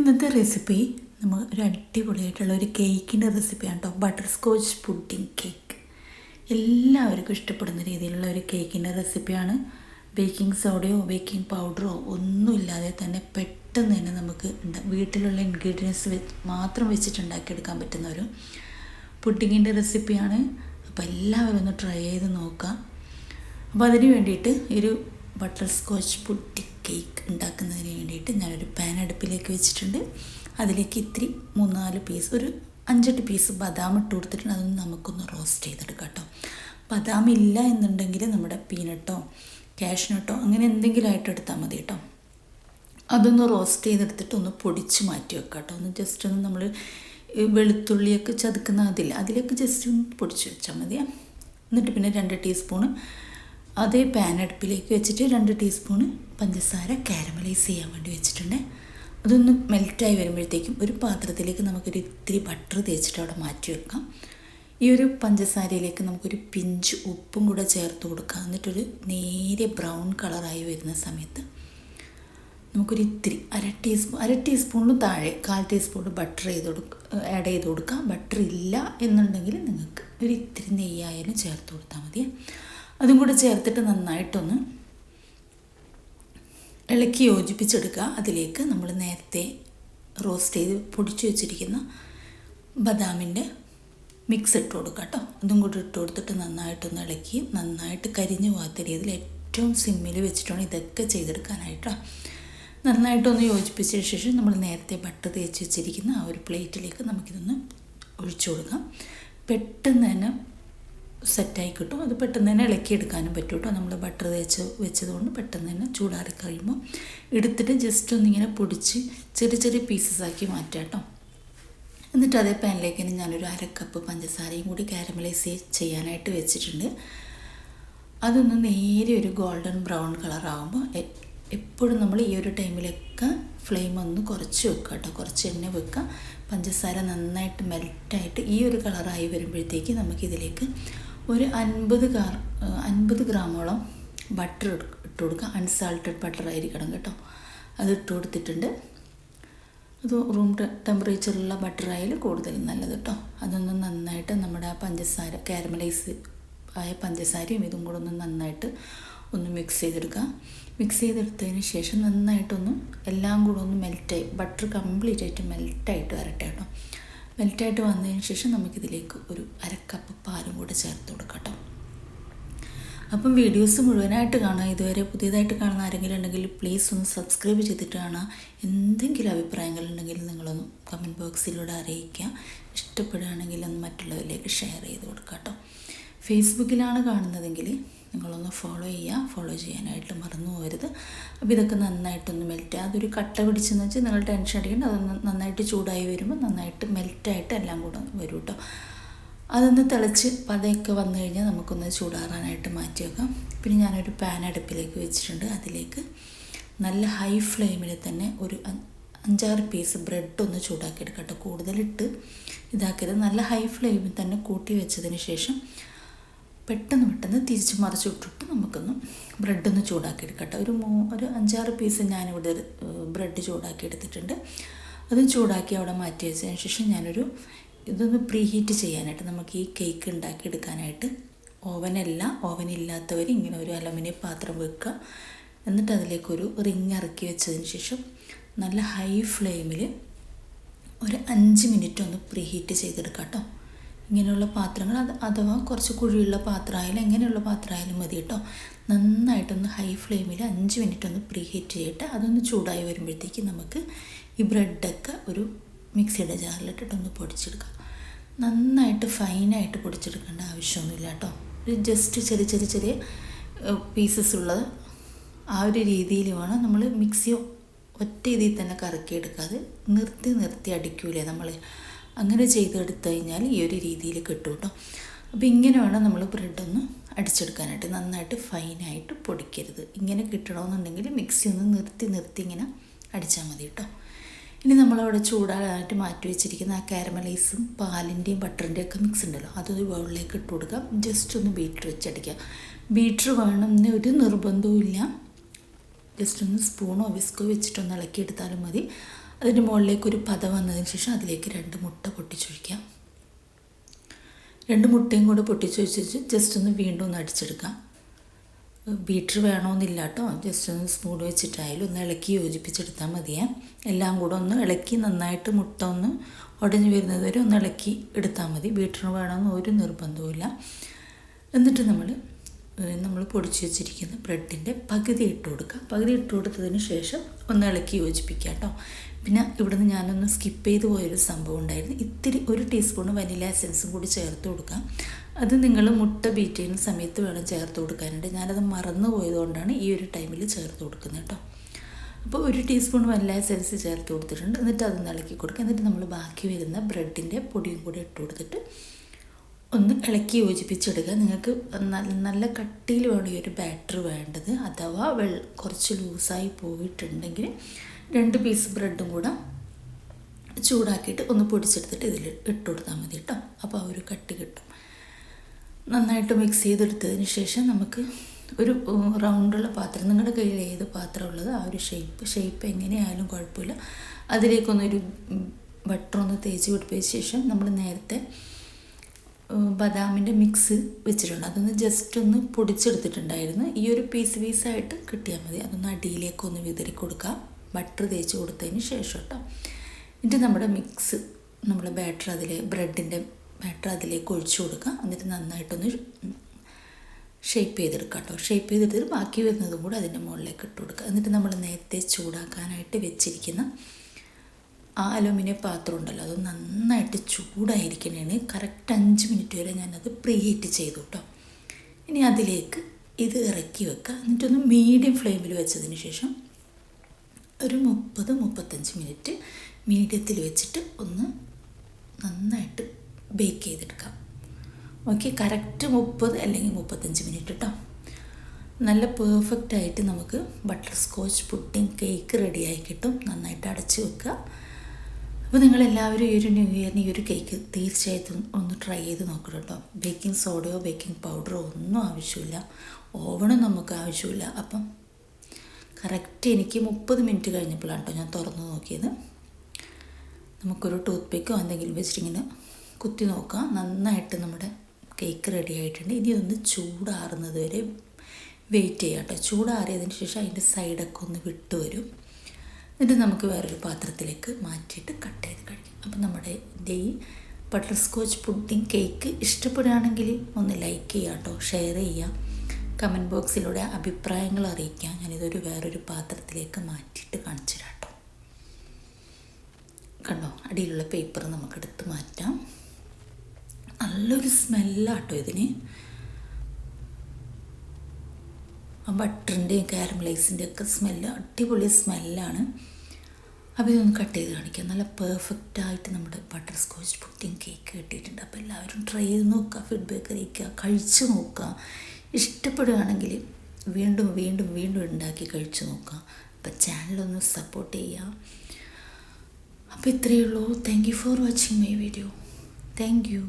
ഇന്നത്തെ റെസിപ്പി നമ്മൾ ഒരു അടിപൊളിയായിട്ടുള്ള ഒരു കേക്കിന്റെ റെസിപ്പിയാണ് കേട്ടോ ബട്ടർ സ്കോച്ച് പുഡിംഗ് കേക്ക് എല്ലാവർക്കും ഇഷ്ടപ്പെടുന്ന രീതിയിലുള്ള ഒരു കേക്കിന്റെ റെസിപ്പിയാണ് ബേക്കിംഗ് സോഡയോ ബേക്കിംഗ് പൗഡറോ ഒന്നുമില്ലാതെ തന്നെ പെട്ടെന്ന് തന്നെ നമുക്ക് വീട്ടിലുള്ള ഇൻഗ്രീഡിയൻസ് വെച്ച് മാത്രം വെച്ചിട്ട് ഉണ്ടാക്കിയെടുക്കാൻ പറ്റുന്ന ഒരു പുഡിങ്ങിന്റെ റെസിപ്പിയാണ് അപ്പോൾ എല്ലാവരും ഒന്ന് ട്രൈ ചെയ്ത് നോക്കാം. അപ്പോൾ അതിന് വേണ്ടിയിട്ട് ഒരു ബട്ടർ സ്കോച്ച് പുട്ടി കേക്ക് ഉണ്ടാക്കുന്നതിന് വേണ്ടിയിട്ട് ഞാനൊരു പാൻ അടുപ്പിലേക്ക് വെച്ചിട്ടുണ്ട്. അതിലേക്ക് ഇത്തിരി മൂന്നാൽ പീസ് ഒരു അഞ്ചെട്ട് പീസ് ബദാം ഇട്ട് കൊടുത്തിട്ടുണ്ട്. അതൊന്ന് നമുക്കൊന്ന് റോസ്റ്റ് ചെയ്തെടുക്കാം കേട്ടോ. ബദാം ഇല്ല എന്നുണ്ടെങ്കിൽ നമ്മുടെ പീനട്ടോ കാഷ്നട്ടോ അങ്ങനെ എന്തെങ്കിലും ആയിട്ട് എടുത്താൽ മതി കേട്ടോ. അതൊന്ന് റോസ്റ്റ് ചെയ്തെടുത്തിട്ട് ഒന്ന് പൊടിച്ച് മാറ്റി വെക്കാം കേട്ടോ. ഒന്ന് ജസ്റ്റ് ഒന്ന് നമ്മൾ വെളുത്തുള്ളിയൊക്കെ ചതുക്കുന്ന അതില്ല അതിലൊക്കെ ജസ്റ്റ് ഒന്ന് പൊടിച്ച് വെച്ചാൽ മതി എന്നിട്ട് പിന്നെ രണ്ട് ടീസ്പൂണ് അതേ പാൻ അടുപ്പിലേക്ക് വെച്ചിട്ട് രണ്ട് ടീസ്പൂൺ പഞ്ചസാര കാരമലൈസ് ചെയ്യാൻ വേണ്ടി വെച്ചിട്ടുണ്ട്. അതൊന്ന് മെൽറ്റായി വരുമ്പോഴത്തേക്കും ഒരു പാത്രത്തിലേക്ക് നമുക്കൊരു ഇത്തിരി ബട്ടർ തേച്ചിട്ട് അവിടെ മാറ്റി വെക്കാം. ഈ ഒരു പഞ്ചസാരയിലേക്ക് നമുക്കൊരു പിഞ്ച് ഉപ്പും കൂടെ ചേർത്ത് കൊടുക്കാം. എന്നിട്ടൊരു നേരെ ബ്രൗൺ കളറായി വരുന്ന സമയത്ത് നമുക്കൊരു ഇത്തിരി അര ടീസ്പൂൺ അര ടീസ്പൂണിന് താഴെ കാൽ ടീസ്പൂൺ ബട്ടർ ചെയ്ത് കൊടുക്കുക ആഡ് ചെയ്ത് കൊടുക്കുക ബട്ടർ ഇല്ല എന്നുണ്ടെങ്കിൽ നിങ്ങൾക്ക് ഒരു ഇത്തിരി നെയ്യായാലും ചേർത്ത് കൊടുത്താൽ മതി. അതും കൂടെ ചേർത്തിട്ട് നന്നായിട്ടൊന്ന് ഇളക്കി യോജിപ്പിച്ചെടുക്കുക. അതിലേക്ക് നമ്മൾ നേരത്തെ റോസ്റ്റ് ചെയ്ത് പൊടിച്ചു വെച്ചിരിക്കുന്ന ബദാമിന്റെ മിക്സ് ഇട്ട് കൊടുക്കുക കേട്ടോ. അതും കൂടി ഇട്ട് കൊടുത്തിട്ട് നന്നായിട്ടൊന്ന് ഇളക്കി നന്നായിട്ട് കരിഞ്ഞു പോകാത്ത രീതിയിൽ ഏറ്റവും സിമ്മിൽ വെച്ചിട്ടാണ് ഇതൊക്കെ ചെയ്തെടുക്കാനായിട്ടോ. നന്നായിട്ടൊന്ന് യോജിപ്പിച്ചതിന് ശേഷം നമ്മൾ നേരത്തെ ബട്ടർ തേച്ച് വെച്ചിരിക്കുന്ന ആ ഒരു പ്ലേറ്റിലേക്ക് നമുക്കിതൊന്ന് ഒഴിച്ചു കൊടുക്കാം. പെട്ടെന്ന് തന്നെ സെറ്റായി കിട്ടും. അത് പെട്ടെന്ന് തന്നെ ഇളക്കിയെടുക്കാനും പറ്റും കേട്ടോ. നമ്മൾ ബട്ടർ തേച്ച് വെച്ചതുകൊണ്ട് പെട്ടെന്ന് തന്നെ ചൂടാറി കഴിയുമ്പോൾ എടുത്തിട്ട് ജസ്റ്റ് ഒന്നിങ്ങനെ പൊടിച്ച് ചെറിയ ചെറിയ പീസസ് ആക്കി മാറ്റാം കേട്ടോ. എന്നിട്ട് അതേ പാനിലേക്ക് തന്നെ ഞാനൊരു അര കപ്പ് പഞ്ചസാരയും കൂടി കാരമലൈസ് ചെയ്യാനായിട്ട് വെച്ചിട്ടുണ്ട്. അതൊന്ന് നേരെ ഒരു ഗോൾഡൻ ബ്രൗൺ കളറാകുമ്പോൾ എപ്പോഴും നമ്മൾ ഈ ഒരു ടൈമിലൊക്കെ ഫ്ലെയിം ഒന്ന് കുറച്ച് വെക്കുക കേട്ടോ. കുറച്ച് എണ്ണ വെക്കുക. പഞ്ചസാര നന്നായിട്ട് മെൽറ്റായിട്ട് ഈ ഒരു കളറായി വരുമ്പോഴത്തേക്ക് നമുക്കിതിലേക്ക് ഒരു അൻപത് കാർ അൻപത് ഗ്രാമോളം ബട്ടർ ഇട്ട് കൊടുക്കുക. അൺസാൾട്ടഡ് ബട്ടർ ആയിരിക്കണം കേട്ടോ. അത് ഇട്ട് കൊടുത്തിട്ടുണ്ട്. അത് റൂം ടെമ്പറേച്ചറിലുള്ള ബട്ടർ ആയാലും കൂടുതൽ നല്ലത് കേട്ടോ. അതൊന്ന് നന്നായിട്ട് നമ്മുടെ ആ പഞ്ചസാര കാരമലൈസ് ആയ പഞ്ചസാരയും ഇതും കൂടെ ഒന്ന് നന്നായിട്ട് ഒന്ന് മിക്സ് ചെയ്തെടുക്കുക. മിക്സ് ചെയ്തെടുത്തതിന് ശേഷം നന്നായിട്ടൊന്ന് എല്ലാം കൂടെ ഒന്ന് മെൽറ്റായി ബട്ടർ കംപ്ലീറ്റ് ആയിട്ട് മെൽറ്റായിട്ട് വരട്ടെ കേട്ടോ. മെൽറ്റായിട്ട് വന്നതിന് ശേഷം നമുക്കിതിലേക്ക് ഒരു അരക്കപ്പ് പാലും കൂടെ ചേർത്ത് കൊടുക്കാം അപ്പം വീഡിയോസ് മുഴുവനായിട്ട് കാണുക. ഇതുവരെ പുതിയതായിട്ട് കാണുന്ന ആരെങ്കിലും ഉണ്ടെങ്കിൽ പ്ലീസ് ഒന്ന് സബ്സ്ക്രൈബ് ചെയ്തിട്ട് കാണുക. എന്തെങ്കിലും അഭിപ്രായങ്ങൾ അഭിപ്രായങ്ങളുണ്ടെങ്കിൽ നിങ്ങളൊന്ന് കമന്റ് ബോക്സിലൂടെ അറിയിക്കുക. ഇഷ്ടപ്പെടുകയാണെങ്കിൽ ഒന്ന് മറ്റുള്ളവരിലേക്ക് ഷെയർ ചെയ്ത് കൊടുക്കുക കേട്ടോ ഫേസ്ബുക്കിലാണ് കാണുന്നതെങ്കിൽ നിങ്ങളൊന്ന് ഫോളോ ചെയ്യുക. ഫോളോ ചെയ്യാനായിട്ട് മറന്നു പോകരുത്. അപ്പോൾ ഇതൊക്കെ നന്നായിട്ടൊന്ന് മെൽറ്റ് അതൊരു കട്ട പിടിച്ചെന്ന് വെച്ചാൽ നിങ്ങൾ ടെൻഷൻ അടിക്കേണ്ട. അതൊന്ന് നന്നായിട്ട് ചൂടായി വരുമ്പോൾ നന്നായിട്ട് മെൽറ്റായിട്ട് എല്ലാം കൂടെ വരും കേട്ടോ അതൊന്ന് തിളച്ച് പതയൊക്കെ വന്നു കഴിഞ്ഞാൽ നമുക്കൊന്ന് ചൂടാറാനായിട്ട് മാറ്റി വെക്കാം. പിന്നെ ഞാനൊരു പാൻ അടുപ്പിലേക്ക് വെച്ചിട്ടുണ്ട്. അതിലേക്ക് നല്ല ഹൈ ഫ്ലെയിമിൽ തന്നെ ഒരു അഞ്ചാറ് പീസ് ബ്രെഡ് ഒന്ന് ചൂടാക്കി എടുക്കട്ടെ കൂടുതലിട്ട് ഇതാക്കരുത്. നല്ല ഹൈ ഫ്ലെയിമിൽ തന്നെ കൂട്ടി വെച്ചതിന് ശേഷം പെട്ടെന്ന് പെട്ടെന്ന് തിരിച്ച് മറിച്ച് വിട്ടിട്ട് നമുക്കൊന്ന് ബ്രെഡൊന്ന് ചൂടാക്കി എടുക്കട്ടെ ഒരു മൂ ഒരു അഞ്ചാറ് പീസ് ഞാനിവിടെ ബ്രെഡ് ചൂടാക്കി എടുത്തിട്ടുണ്ട് അതും ചൂടാക്കി അവിടെ മാറ്റി വെച്ചതിന് ശേഷം ഞാനൊരു ഇതൊന്ന് പ്രീ ഹീറ്റ് ചെയ്യാനായിട്ട് നമുക്ക് ഈ കേക്ക് ഉണ്ടാക്കി എടുക്കാനായിട്ട് ഓവനല്ല ഓവൻ ഇല്ലാത്തവർ ഇങ്ങനെ ഒരു അലുമിനിയം പാത്രം വെക്കുക. എന്നിട്ട് അതിലേക്കൊരു റിങ് ഇറക്കി വെച്ചതിന് ശേഷം നല്ല ഹൈ ഫ്ലെയിമിൽ ഒരു അഞ്ച് മിനിറ്റ് ഒന്ന് പ്രീ ഹീറ്റ് ചെയ്തെടുക്കാം കേട്ടോ. ഇങ്ങനെയുള്ള പാത്രങ്ങൾ അത് അഥവാ കുറച്ച് കുഴിയുള്ള പാത്രമായാലും എങ്ങനെയുള്ള പാത്രമായാലും മതി കേട്ടോ. നന്നായിട്ടൊന്ന് ഹൈ ഫ്ലെയിമിൽ അഞ്ച് മിനിറ്റ് ഒന്ന് പ്രീ ഹീറ്റ് ചെയ്തിട്ട് അതൊന്ന് ചൂടായി വരുമ്പോഴത്തേക്ക് നമുക്ക് ഈ ബ്രെഡൊക്കെ ഒരു മിക്സിയുടെ ജാറിലിട്ടിട്ടൊന്ന് പൊടിച്ചെടുക്കാം. നന്നായിട്ട് ഫൈനായിട്ട് പൊടിച്ചെടുക്കേണ്ട ആവശ്യമൊന്നുമില്ല കേട്ടോ. ഒരു ജസ്റ്റ് ചെറിയ ചെറിയ ചെറിയ പീസസ് ഉള്ളത് ആ ഒരു രീതിയിൽ വേണം നമ്മൾ മിക്സി ഒറ്റ രീതിയിൽ തന്നെ കറക്കിയെടുക്കാതെ നിർത്തി നിർത്തി അടിക്കൂലേ നമ്മൾ അങ്ങനെ ചെയ്തെടുത്തു കഴിഞ്ഞാൽ ഈ ഒരു രീതിയിൽ കിട്ടും കേട്ടോ അപ്പോൾ ഇങ്ങനെ വേണം നമ്മൾ ബ്രെഡൊന്ന് അടിച്ചെടുക്കാനായിട്ട്. നന്നായിട്ട് ഫൈനായിട്ട് പൊടിക്കരുത്. ഇങ്ങനെ കിട്ടണമെന്നുണ്ടെങ്കിൽ മിക്സി ഒന്ന് നിർത്തി നിർത്തി ഇങ്ങനെ അടിച്ചാൽ മതി കേട്ടോ ഇനി നമ്മളവിടെ ചൂടാനായിട്ട് മാറ്റി വെച്ചിരിക്കുന്ന ആ കാരമലൈസും പാലിന്റെയും ബട്ടറിന്റെയും ഒക്കെ മിക്സ് ഉണ്ടല്ലോ അതൊരു ബൗളിലേക്ക് ഇട്ട് കൊടുക്കാം ജസ്റ്റ് ഒന്ന് ബീറ്റർ വെച്ചടിക്കുക. ബീറ്റർ വേണമെന്ന് ഒരു നിർബന്ധവും ഇല്ല ജസ്റ്റ് ഒന്ന് സ്പൂണോ വിസ്കോ വെച്ചിട്ടൊന്ന് ഇളക്കിയെടുത്താലും മതി. അതിന്റെ മുകളിലേക്ക് ഒരു പത വന്നതിന് ശേഷം അതിലേക്ക് രണ്ട് മുട്ട പൊട്ടിച്ചൊഴിക്കാം. രണ്ട് മുട്ടയും കൂടെ പൊട്ടിച്ചൊഴിച്ച് ജസ്റ്റ് ഒന്ന് വീണ്ടും ഒന്ന് അടിച്ചെടുക്കാം. ബീറ്റർ വേണമെന്നില്ല കേട്ടോ ജസ്റ്റ് ഒന്ന് സ്പൂൺ വെച്ചിട്ടായാലും ഒന്ന് ഇളക്കി യോജിപ്പിച്ചെടുത്താൽ മതിയേ. എല്ലാം കൂടെ ഒന്ന് ഇളക്കി നന്നായിട്ട് മുട്ട ഒന്ന് ഉടഞ്ഞു വരുന്നത് വരെ ഒന്ന് ഇളക്കി എടുത്താൽ മതി. ബീറ്റർ വേണമെന്ന് ഒരു നിർബന്ധവുമില്ല. എന്നിട്ട് നമ്മൾ നമ്മൾ പൊടിച്ച് വെച്ചിരിക്കുന്ന ബ്രെഡിന്റെ പകുതി ഇട്ട് കൊടുക്കുക. പകുതി ഇട്ട് കൊടുത്തതിന് ശേഷം ഒന്ന് ഇളക്കി യോജിപ്പിക്കുക കേട്ടോ. പിന്നെ ഇവിടുന്ന് ഞാനൊന്ന് സ്കിപ്പ് ചെയ്ത് പോയൊരു സംഭവം ഉണ്ടായിരുന്നു. ഇത്തിരി ഒരു ടീസ്പൂൺ വനില എസൻസും കൂടി ചേർത്ത് കൊടുക്കാം അത് നിങ്ങൾ മുട്ട ബീറ്റ് ചെയ്യുന്ന സമയത്ത് വേണം ചേർത്ത് കൊടുക്കാനുണ്ട് ഞാനത് മറന്നു പോയതുകൊണ്ടാണ് ഈ ഒരു ടൈമിൽ ചേർത്ത് കൊടുക്കുന്നത് കേട്ടോ. അപ്പോൾ ഒരു ടീസ്പൂൺ വനില എസൻസ് ചേർത്ത് കൊടുത്തിട്ടുണ്ട്. എന്നിട്ട് അത് ഇളക്കി കൊടുക്കുക. എന്നിട്ട് നമ്മൾ ബാക്കി വരുന്ന ബ്രെഡിന്റെ പൊടിയും കൂടി ഇട്ട് കൊടുത്തിട്ട് ഒന്ന് ഇളക്കി യോജിപ്പിച്ചെടുക്കുക നിങ്ങൾക്ക് നല്ല കട്ടിയിൽ വേണം ഈ ഒരു ബാറ്റർ വേണ്ടത്. അഥവാ വെള്ള കുറച്ച് ലൂസായി പോയിട്ടുണ്ടെങ്കിൽ രണ്ട് പീസ് ബ്രെഡും കൂടെ ചൂടാക്കിയിട്ട് ഒന്ന് പൊടിച്ചെടുത്തിട്ട് ഇതിൽ ഇട്ട് കൊടുത്താൽ മതി കേട്ടോ. അപ്പോൾ ആ ഒരു കട്ടി കിട്ടും. നന്നായിട്ട് മിക്സ് ചെയ്തെടുത്തതിന് ശേഷം നമുക്ക് ഒരു റൗണ്ടുള്ള പാത്രം നിങ്ങളുടെ കയ്യിൽ ഏത് പാത്രം ഉള്ളത് ആ ഒരു ഷേപ്പ് ഷേപ്പ് എങ്ങനെയായാലും കുഴപ്പമില്ല. അതിലേക്കൊന്നൊരു ബട്ടർ ഒന്ന് തേച്ച് പിടിപ്പിച്ച ശേഷം നമ്മൾ നേരത്തെ ബദാമിന്റെ മിക്സ് വെച്ചിട്ടുണ്ട്. അതൊന്ന് ജസ്റ്റ് ഒന്ന് പൊടിച്ചെടുത്തിട്ടുണ്ടായിരുന്നു. ഈ ഒരു പീസ് പീസായിട്ട് കിട്ടിയാൽ മതി. അതൊന്ന് അടിയിലേക്ക് ഒന്ന് വിതറി കൊടുക്കാം. ബട്ടർ തേച്ച് കൊടുത്തതിന് ശേഷം കേട്ടോ എന്നിട്ട് നമ്മുടെ മിക്സ് നമ്മൾ ബാറ്റർ അതിലെ ബ്രെഡിന്റെ ബാറ്റർ അതിലേക്ക് ഒഴിച്ചു കൊടുക്കുക എന്നിട്ട് നന്നായിട്ടൊന്ന് ഷേപ്പ് ചെയ്തെടുക്കുക കേട്ടോ ഷേപ്പ് ചെയ്തെടുത്തിട്ട് ബാക്കി വരുന്നതും കൂടെ അതിന്റെ മുകളിലേക്ക് ഇട്ട് കൊടുക്കുക എന്നിട്ട് നമ്മൾ നേരത്തെ ചൂടാക്കാനായിട്ട് വെച്ചിരിക്കുന്ന ആ അലുമിനിയം പാത്രം ഉണ്ടല്ലോ അത് നന്നായിട്ട് ചൂടായിരിക്കണേന് കറക്റ്റ് അഞ്ച് മിനിറ്റ് വരെ ഞാനത് പ്രീ ഹീറ്റ് ചെയ്തു കേട്ടോ ഇനി അതിലേക്ക് ഇത് ഇറക്കി വെക്കുക എന്നിട്ടൊന്ന് മീഡിയം ഫ്ലെയിമിൽ വെച്ചതിന് ശേഷം ഒരു മുപ്പത് മുപ്പത്തഞ്ച് മിനിറ്റ് മീഡിയത്തിൽ വെച്ചിട്ട് ഒന്ന് നന്നായിട്ട് ബേക്ക് ചെയ്തെടുക്കാം. ഓക്കെ കറക്റ്റ് മുപ്പത് അല്ലെങ്കിൽ മുപ്പത്തഞ്ച് മിനിറ്റ് കേട്ടോ നല്ല പെർഫെക്റ്റ് ആയിട്ട് നമുക്ക് ബട്ടർ സ്കോച്ച് പുഡിംഗ് കേക്ക് റെഡിയായി കിട്ടും. നന്നായിട്ട് അടച്ച് വെക്കുക അപ്പോൾ നിങ്ങളെല്ലാവരും ഈ ഒരു ന്യൂ ഇയറിന് ഈ ഒരു കേക്ക് തീർച്ചയായിട്ടും ഒന്ന് ട്രൈ ചെയ്ത് നോക്കണം കേട്ടോ. ബേക്കിംഗ് സോഡയോ ബേക്കിംഗ് പൗഡറോ ഒന്നും ആവശ്യമില്ല. ഓവണും നമുക്ക് ആവശ്യമില്ല. അപ്പം കറക്റ്റ് എനിക്ക് മുപ്പത് മിനിറ്റ് കഴിഞ്ഞപ്പോഴാണ് കേട്ടോ ഞാൻ തുറന്ന് നോക്കിയത്. നമുക്കൊരു ടൂത്ത് പിക്കോ എന്തെങ്കിലും വെച്ചിട്ടിങ്ങനെ കുത്തി നോക്കാം. നന്നായിട്ട് നമ്മുടെ കേക്ക് റെഡി ആയിട്ടുണ്ട്. ഇനി ഒന്ന് ചൂടാറുന്നത് വരെ വെയിറ്റ് ചെയ്യാം കേട്ടോ. ചൂടാറിയതിന് ശേഷം അതിന്റെ സൈഡൊക്കെ ഒന്ന് വിട്ടു വരും എന്നിട്ട് നമുക്ക് വേറൊരു പാത്രത്തിലേക്ക് മാറ്റിയിട്ട് കട്ട് ചെയ്ത് കഴിക്കാം. അപ്പം നമ്മുടെ ഈ ബട്ടർ സ്കോച്ച് പുഡിംഗ് കേക്ക് ഇഷ്ടപ്പെടുകയാണെങ്കിൽ ഒന്ന് ലൈക്ക് ചെയ്യുക കേട്ടോ ഷെയർ ചെയ്യുക. കമന്റ് ബോക്സിലൂടെ അഭിപ്രായങ്ങൾ അറിയിക്കാം ഞാനിതൊരു വേറൊരു പാത്രത്തിലേക്ക് മാറ്റിയിട്ട് കാണിച്ചു തരാം കേട്ടോ. കണ്ടോ അടിയിലുള്ള പേപ്പർ നമുക്കെടുത്ത് മാറ്റാം. നല്ലൊരു സ്മെല്ലാട്ടോ ഇതിന്. ആ ബട്ടറിന്റെയും കാരമലൈസിന്റെ ഒക്കെ സ്മെല്ല് അടിപൊളി സ്മെല്ലാണ് അപ്പോൾ ഇതൊന്ന് കട്ട് ചെയ്ത് കാണിക്കാം. നല്ല പെർഫെക്റ്റ് ആയിട്ട് നമ്മുടെ ബട്ടർ സ്കോച്ച് പുട്ടിങ് കേക്ക് കിട്ടിയിട്ടുണ്ട് അപ്പോൾ എല്ലാവരും ട്രൈ ചെയ്ത് നോക്കുക ഫീഡ്ബാക്ക് അറിയിക്കുക കഴിച്ച് നോക്കുക. ഇഷ്ടപ്പെടുകയാണെങ്കിൽ വീണ്ടും വീണ്ടും വീണ്ടും ഉണ്ടാക്കി കഴിച്ച് നോക്കുക. അപ്പം ചാനലൊന്ന് സപ്പോർട്ട് ചെയ്യുക. അപ്പോൾ ഇത്രയേ ഉള്ളൂ. Thank you for watching my video thank you